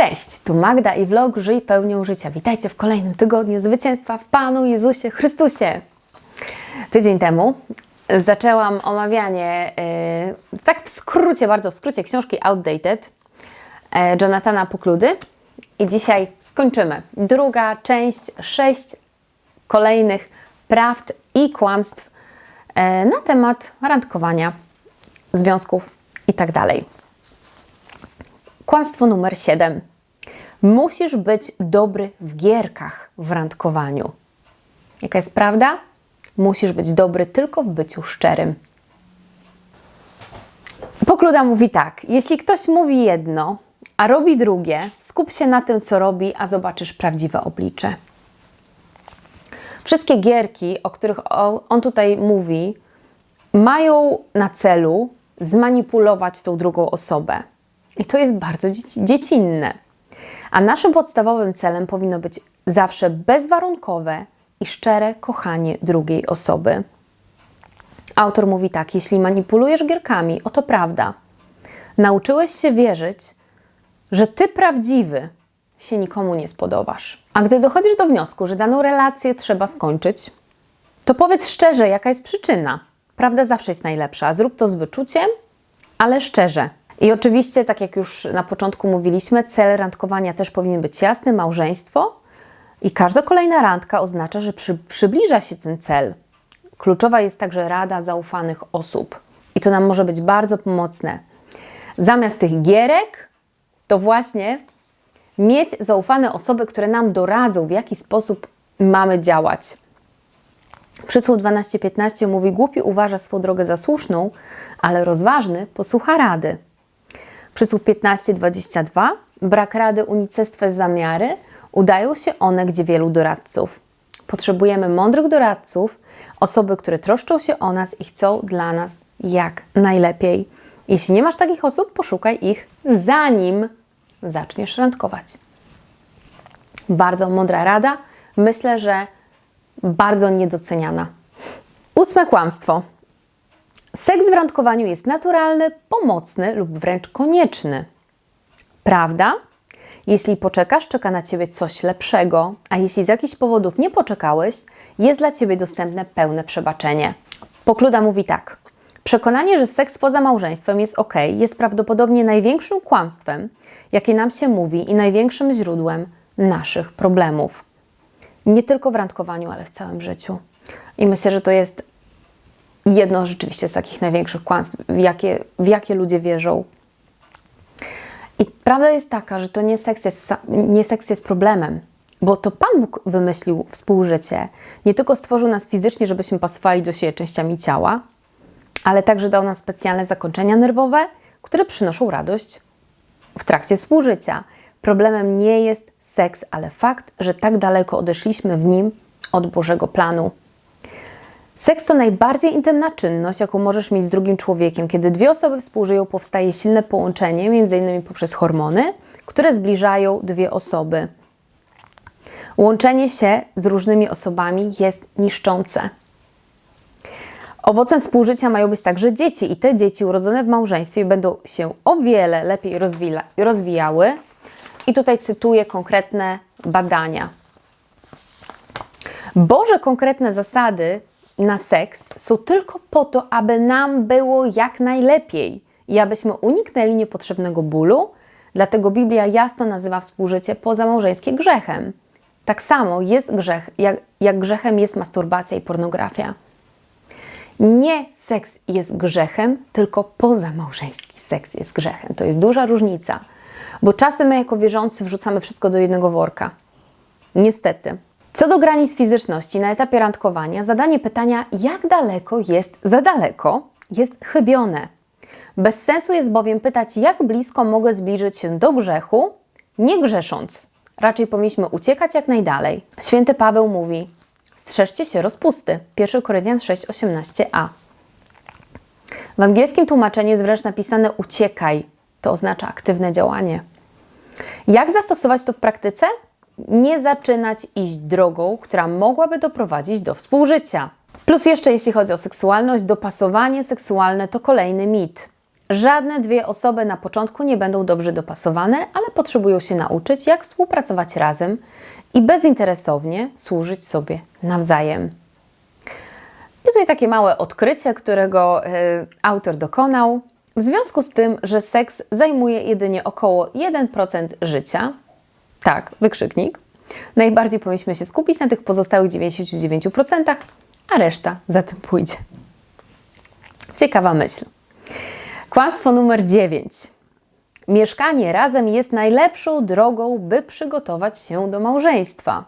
Cześć, tu Magda i vlog Żyj pełnią życia. Witajcie w kolejnym tygodniu zwycięstwa w Panu Jezusie Chrystusie. Tydzień temu zaczęłam omawianie, yy, tak w skrócie, bardzo w skrócie, książki Outdated yy, Jonathana Pukludy. I dzisiaj skończymy. Druga część, sześć kolejnych prawd i kłamstw yy, na temat randkowania, związków i tak. Kłamstwo numer 7. Musisz być dobry w gierkach w randkowaniu. Jaka jest prawda? Musisz być dobry tylko w byciu szczerym. Pokluda mówi tak: jeśli ktoś mówi jedno, a robi drugie, skup się na tym, co robi, a zobaczysz prawdziwe oblicze. Wszystkie gierki, o których on tutaj mówi, mają na celu zmanipulować tą drugą osobę. I to jest bardzo dzieci dziecinne. A naszym podstawowym celem powinno być zawsze bezwarunkowe i szczere kochanie drugiej osoby. Autor mówi tak: jeśli manipulujesz gierkami, oto prawda. Nauczyłeś się wierzyć, że ty prawdziwy się nikomu nie spodobasz. A gdy dochodzisz do wniosku, że daną relację trzeba skończyć, to powiedz szczerze, jaka jest przyczyna. Prawda zawsze jest najlepsza. Zrób to z wyczuciem, ale szczerze. I oczywiście, tak jak już na początku mówiliśmy, cel randkowania też powinien być jasny, małżeństwo. I każda kolejna randka oznacza, że przy, przybliża się ten cel. Kluczowa jest także rada zaufanych osób. I to nam może być bardzo pomocne. Zamiast tych gierek, to właśnie mieć zaufane osoby, które nam doradzą, w jaki sposób mamy działać. Przysłów 12:15 mówi: Głupi uważa swą drogę za słuszną, ale rozważny posłucha rady. Przysłów 15:22 Brak rady, unicestwo zamiary, udają się one, gdzie wielu doradców. Potrzebujemy mądrych doradców, osoby, które troszczą się o nas i chcą dla nas jak najlepiej. Jeśli nie masz takich osób, poszukaj ich zanim zaczniesz randkować. Bardzo mądra rada. Myślę, że bardzo niedoceniana. Ósme kłamstwo. Seks w randkowaniu jest naturalny, pomocny lub wręcz konieczny. Prawda? Jeśli poczekasz, czeka na ciebie coś lepszego, a jeśli z jakichś powodów nie poczekałeś, jest dla ciebie dostępne pełne przebaczenie. Pokluda mówi tak. Przekonanie, że seks poza małżeństwem jest ok, jest prawdopodobnie największym kłamstwem, jakie nam się mówi i największym źródłem naszych problemów. Nie tylko w randkowaniu, ale w całym życiu. I myślę, że to jest jedno rzeczywiście z takich największych kłamstw, w jakie, w jakie ludzie wierzą. I prawda jest taka, że to nie seks jest, nie seks jest problemem, bo to Pan Bóg wymyślił współżycie. Nie tylko stworzył nas fizycznie, żebyśmy pasowali do siebie częściami ciała, ale także dał nam specjalne zakończenia nerwowe, które przynoszą radość w trakcie współżycia. Problemem nie jest seks, ale fakt, że tak daleko odeszliśmy w nim od Bożego planu. Seks to najbardziej intymna czynność, jaką możesz mieć z drugim człowiekiem. Kiedy dwie osoby współżyją, powstaje silne połączenie, m.in. poprzez hormony, które zbliżają dwie osoby. Łączenie się z różnymi osobami jest niszczące. Owocem współżycia mają być także dzieci, i te dzieci urodzone w małżeństwie będą się o wiele lepiej rozwijały. I tutaj cytuję konkretne badania. Boże konkretne zasady na seks są tylko po to, aby nam było jak najlepiej i abyśmy uniknęli niepotrzebnego bólu. Dlatego Biblia jasno nazywa współżycie pozamałżeńskie grzechem. Tak samo jest grzech, jak, jak grzechem jest masturbacja i pornografia. Nie seks jest grzechem, tylko pozamałżeński seks jest grzechem. To jest duża różnica, bo czasem my jako wierzący wrzucamy wszystko do jednego worka. Niestety. Co do granic fizyczności na etapie randkowania, zadanie pytania, jak daleko jest za daleko, jest chybione. Bez sensu jest bowiem pytać, jak blisko mogę zbliżyć się do grzechu, nie grzesząc. Raczej powinniśmy uciekać jak najdalej. Święty Paweł mówi: strzeżcie się rozpusty. 1 Koryntian 6:18a. W angielskim tłumaczeniu jest wręcz napisane uciekaj. To oznacza aktywne działanie. Jak zastosować to w praktyce? Nie zaczynać iść drogą, która mogłaby doprowadzić do współżycia. Plus jeszcze jeśli chodzi o seksualność, dopasowanie seksualne to kolejny mit. Żadne dwie osoby na początku nie będą dobrze dopasowane, ale potrzebują się nauczyć, jak współpracować razem i bezinteresownie służyć sobie nawzajem. I tutaj takie małe odkrycie, którego y, autor dokonał. W związku z tym, że seks zajmuje jedynie około 1% życia, tak, wykrzyknik, najbardziej powinniśmy się skupić na tych pozostałych 99%, a reszta za tym pójdzie. Ciekawa myśl. Kłamstwo numer 9. Mieszkanie razem jest najlepszą drogą, by przygotować się do małżeństwa.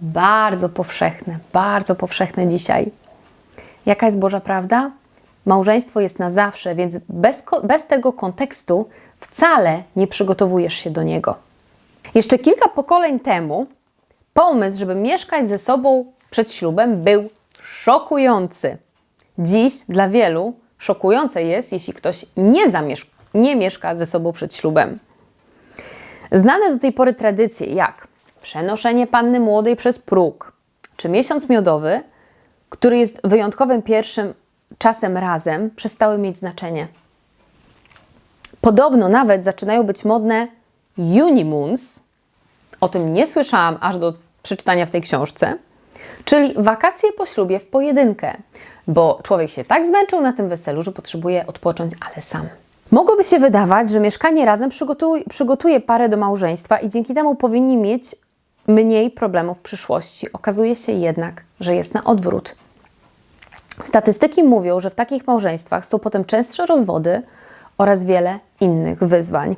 Bardzo powszechne, bardzo powszechne dzisiaj. Jaka jest Boża prawda? Małżeństwo jest na zawsze, więc bez, bez tego kontekstu wcale nie przygotowujesz się do niego. Jeszcze kilka pokoleń temu pomysł, żeby mieszkać ze sobą przed ślubem, był szokujący. Dziś dla wielu szokujące jest, jeśli ktoś nie, zamiesz- nie mieszka ze sobą przed ślubem. Znane do tej pory tradycje jak przenoszenie panny młodej przez próg, czy miesiąc miodowy, który jest wyjątkowym pierwszym czasem razem, przestały mieć znaczenie. Podobno nawet zaczynają być modne unimoons. O tym nie słyszałam aż do przeczytania w tej książce. Czyli wakacje po ślubie w pojedynkę, bo człowiek się tak zmęczył na tym weselu, że potrzebuje odpocząć, ale sam. Mogłoby się wydawać, że mieszkanie razem przygotuje, przygotuje parę do małżeństwa i dzięki temu powinni mieć mniej problemów w przyszłości. Okazuje się jednak, że jest na odwrót. Statystyki mówią, że w takich małżeństwach są potem częstsze rozwody oraz wiele innych wyzwań.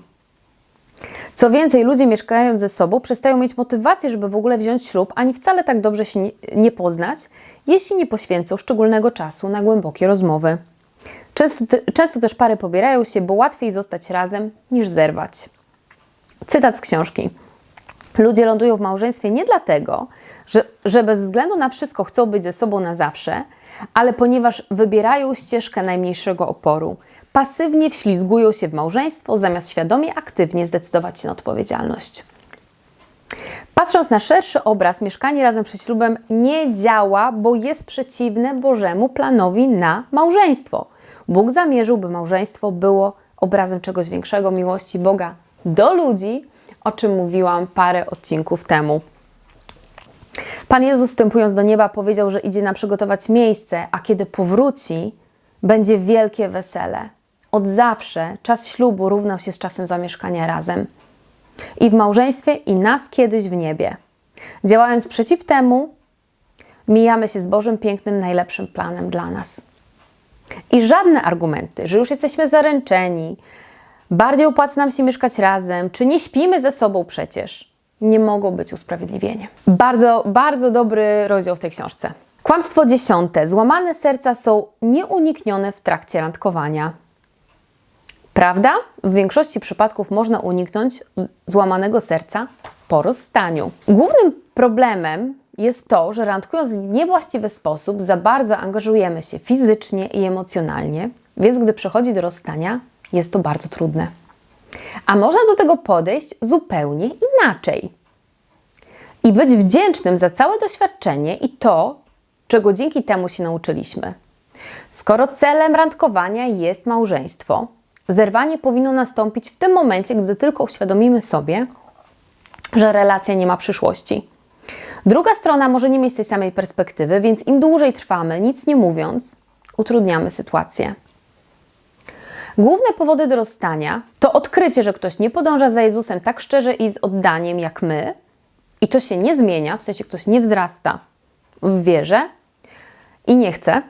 Co więcej, ludzie mieszkając ze sobą przestają mieć motywację, żeby w ogóle wziąć ślub, ani wcale tak dobrze się nie, poznać, jeśli nie poświęcą szczególnego czasu na głębokie rozmowy. Często, często też pary pobierają się, bo łatwiej zostać razem niż zerwać. Cytat z książki. Ludzie lądują w małżeństwie nie dlatego, że, że bez względu na wszystko chcą być ze sobą na zawsze, ale ponieważ wybierają ścieżkę najmniejszego oporu, pasywnie wślizgują się w małżeństwo, zamiast świadomie, aktywnie zdecydować się na odpowiedzialność. Patrząc na szerszy obraz, mieszkanie razem przed ślubem nie działa, bo jest przeciwne Bożemu planowi na małżeństwo. Bóg zamierzył, by małżeństwo było obrazem czegoś większego miłości Boga do ludzi, o czym mówiłam parę odcinków temu. Pan Jezus, wstępując do nieba, powiedział, że idzie nam przygotować miejsce, a kiedy powróci, będzie wielkie wesele. Od zawsze czas ślubu równał się z czasem zamieszkania razem. I w małżeństwie, i nas kiedyś w niebie. Działając przeciw temu, mijamy się z Bożym pięknym, najlepszym planem dla nas. I żadne argumenty, że już jesteśmy zaręczeni, bardziej opłaca nam się mieszkać razem, czy nie śpimy ze sobą przecież, nie mogą być usprawiedliwieniem. Bardzo, bardzo dobry rozdział w tej książce. Kłamstwo dziesiąte. Złamane serca są nieuniknione w trakcie randkowania. Prawda? W większości przypadków można uniknąć złamanego serca po rozstaniu. Głównym problemem jest to, że randkując w niewłaściwy sposób za bardzo angażujemy się fizycznie i emocjonalnie, więc gdy przychodzi do rozstania, jest to bardzo trudne. A można do tego podejść zupełnie inaczej. I być wdzięcznym za całe doświadczenie i to, czego dzięki temu się nauczyliśmy. Skoro celem randkowania jest małżeństwo, zerwanie powinno nastąpić w tym momencie, gdy tylko uświadomimy sobie, że relacja nie ma przyszłości. Druga strona może nie mieć tej samej perspektywy, więc im dłużej trwamy, nic nie mówiąc, utrudniamy sytuację. Główne powody do rozstania to odkrycie, że ktoś nie podąża za Jezusem tak szczerze i z oddaniem jak my, i to się nie zmienia, w sensie ktoś nie wzrasta w wierze i nie chce.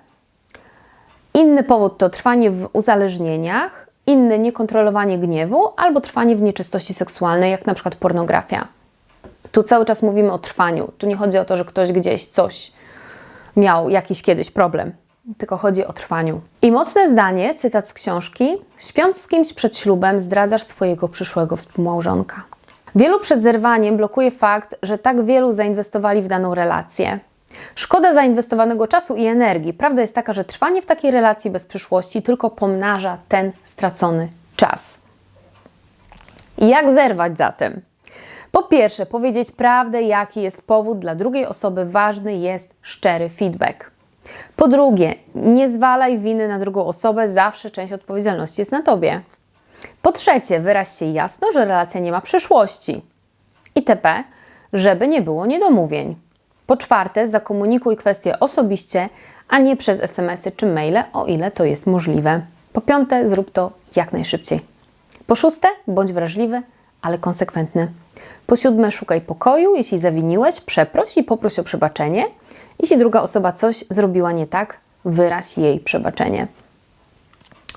Inny powód to trwanie w uzależnieniach, inny niekontrolowanie gniewu albo trwanie w nieczystości seksualnej, jak na przykład pornografia. Tu cały czas mówimy o trwaniu. Tu nie chodzi o to, że ktoś gdzieś coś miał jakiś kiedyś problem, tylko chodzi o trwaniu. I mocne zdanie, cytat z książki: Śpiąc z kimś przed ślubem, zdradzasz swojego przyszłego współmałżonka. Wielu przed zerwaniem blokuje fakt, że tak wielu zainwestowali w daną relację. Szkoda zainwestowanego czasu i energii. Prawda jest taka, że trwanie w takiej relacji bez przyszłości tylko pomnaża ten stracony czas. I jak zerwać zatem? Po pierwsze, powiedzieć prawdę, jaki jest powód dla drugiej osoby, ważny jest szczery feedback. Po drugie, nie zwalaj winy na drugą osobę, zawsze część odpowiedzialności jest na tobie. Po trzecie, wyraź się jasno, że relacja nie ma przyszłości. Itp., żeby nie było niedomówień. Po czwarte, zakomunikuj kwestie osobiście, a nie przez SMS-y czy maile, o ile to jest możliwe. Po piąte, zrób to jak najszybciej. Po szóste, bądź wrażliwy, ale konsekwentny. Po siódme, szukaj pokoju. Jeśli zawiniłeś, przeproś i poproś o przebaczenie. Jeśli druga osoba coś zrobiła nie tak, wyraź jej przebaczenie.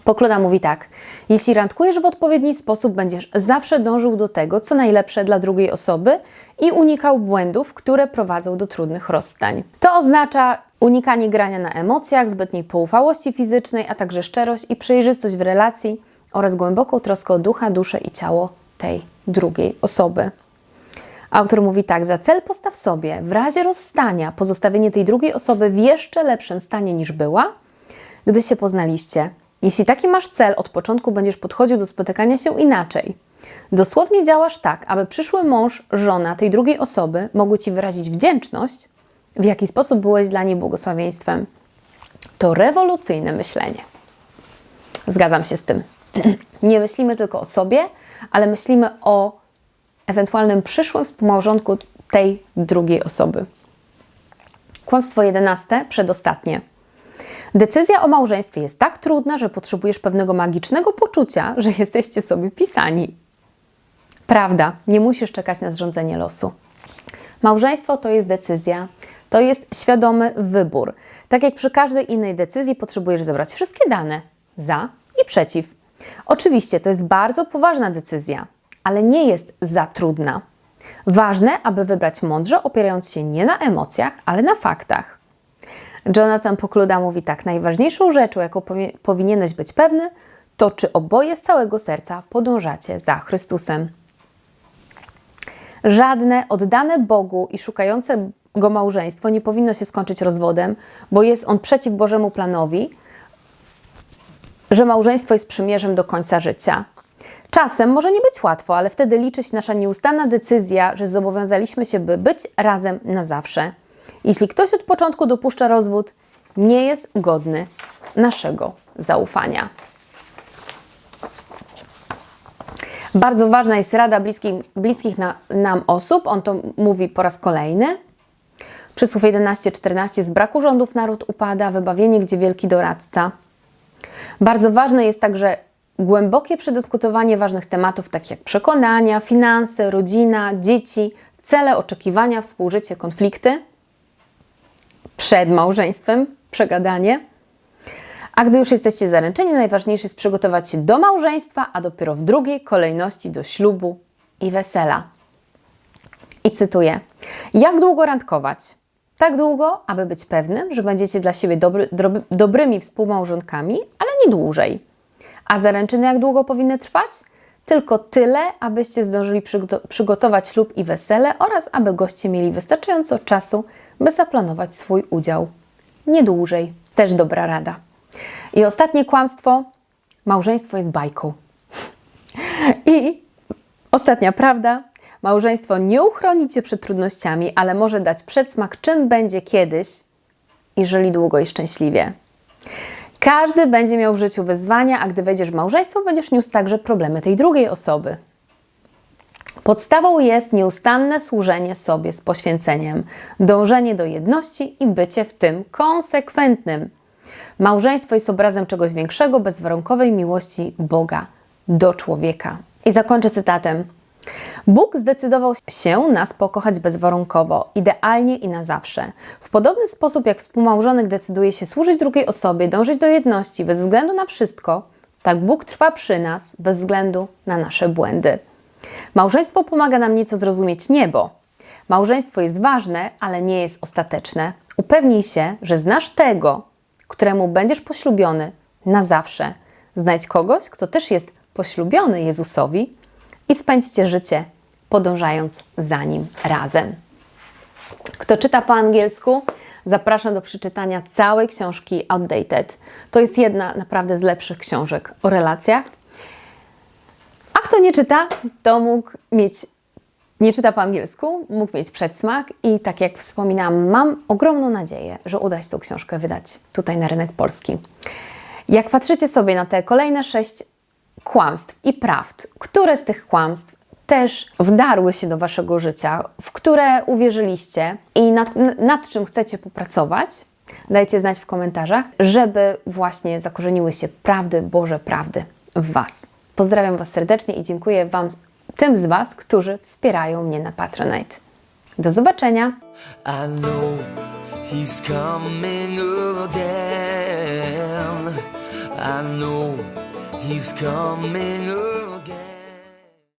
Pokloda mówi tak: Jeśli randkujesz w odpowiedni sposób, będziesz zawsze dążył do tego, co najlepsze dla drugiej osoby i unikał błędów, które prowadzą do trudnych rozstań. To oznacza unikanie grania na emocjach, zbytniej poufałości fizycznej, a także szczerość i przejrzystość w relacji oraz głęboką troskę o ducha, duszę i ciało tej drugiej osoby. Autor mówi tak: Za cel postaw sobie w razie rozstania pozostawienie tej drugiej osoby w jeszcze lepszym stanie niż była, gdy się poznaliście. Jeśli taki masz cel, od początku będziesz podchodził do spotykania się inaczej. Dosłownie działasz tak, aby przyszły mąż, żona tej drugiej osoby mogły ci wyrazić wdzięczność, w jaki sposób byłeś dla niej błogosławieństwem. To rewolucyjne myślenie. Zgadzam się z tym. Nie myślimy tylko o sobie, ale myślimy o ewentualnym przyszłym współmałżonku tej drugiej osoby. Kłamstwo jedenaste, przedostatnie. Decyzja o małżeństwie jest tak trudna, że potrzebujesz pewnego magicznego poczucia, że jesteście sobie pisani. Prawda, nie musisz czekać na zrządzenie losu. Małżeństwo to jest decyzja, to jest świadomy wybór. Tak jak przy każdej innej decyzji, potrzebujesz zebrać wszystkie dane za i przeciw. Oczywiście to jest bardzo poważna decyzja, ale nie jest za trudna. Ważne, aby wybrać mądrze, opierając się nie na emocjach, ale na faktach. Jonathan Pokluda mówi tak: Najważniejszą rzeczą, jaką powi powinieneś być pewny, to czy oboje z całego serca podążacie za Chrystusem. Żadne oddane Bogu i szukające go małżeństwo nie powinno się skończyć rozwodem, bo jest on przeciw Bożemu planowi, że małżeństwo jest przymierzem do końca życia. Czasem może nie być łatwo, ale wtedy liczy się nasza nieustanna decyzja, że zobowiązaliśmy się, by być razem na zawsze. Jeśli ktoś od początku dopuszcza rozwód, nie jest godny naszego zaufania. Bardzo ważna jest rada bliskich, bliskich na, nam osób. On to mówi po raz kolejny. Przysłów 11-14 z braku rządów naród upada, wybawienie, gdzie wielki doradca. Bardzo ważne jest także głębokie przedyskutowanie ważnych tematów, takich jak przekonania, finanse, rodzina, dzieci, cele, oczekiwania, współżycie, konflikty. Przed małżeństwem przegadanie. A gdy już jesteście zaręczeni, najważniejsze jest przygotować się do małżeństwa, a dopiero w drugiej kolejności do ślubu i wesela. I cytuję: Jak długo randkować? Tak długo, aby być pewnym, że będziecie dla siebie dobry, dobry, dobrymi współmałżonkami, ale nie dłużej. A zaręczyny jak długo powinny trwać? Tylko tyle, abyście zdążyli przygotować ślub i wesele oraz aby goście mieli wystarczająco czasu, by zaplanować swój udział. Nie dłużej. Też dobra rada. I ostatnie kłamstwo: małżeństwo jest bajką. I ostatnia prawda: małżeństwo nie uchroni cię przed trudnościami, ale może dać przedsmak, czym będzie kiedyś i żyli długo i szczęśliwie. Każdy będzie miał w życiu wyzwania, a gdy wejdziesz w małżeństwo, będziesz niósł także problemy tej drugiej osoby. Podstawą jest nieustanne służenie sobie z poświęceniem, dążenie do jedności i bycie w tym konsekwentnym. Małżeństwo jest obrazem czegoś większego, bezwarunkowej miłości Boga do człowieka. I zakończę cytatem. Bóg zdecydował się nas pokochać bezwarunkowo, idealnie i na zawsze. W podobny sposób jak współmałżonek decyduje się służyć drugiej osobie, dążyć do jedności bez względu na wszystko, tak Bóg trwa przy nas bez względu na nasze błędy. Małżeństwo pomaga nam nieco zrozumieć niebo. Małżeństwo jest ważne, ale nie jest ostateczne. Upewnij się, że znasz tego, któremu będziesz poślubiony na zawsze. Znajdź kogoś, kto też jest poślubiony Jezusowi i spędźcie życie podążając za nim razem. Kto czyta po angielsku, zapraszam do przeczytania całej książki Outdated. To jest jedna naprawdę z lepszych książek o relacjach. Kto nie czyta, to mógł mieć nie czyta po angielsku, mógł mieć przedsmak i tak jak wspominałam, mam ogromną nadzieję, że uda się tą książkę wydać tutaj na rynek polski. Jak patrzycie sobie na te kolejne sześć kłamstw i prawd, które z tych kłamstw też wdarły się do waszego życia, w które uwierzyliście i nad, nad czym chcecie popracować, dajcie znać w komentarzach, żeby właśnie zakorzeniły się prawdy, Boże prawdy w was. Pozdrawiam was serdecznie i dziękuję wam tym z was, którzy wspierają mnie na Patronite. Do zobaczenia! He's coming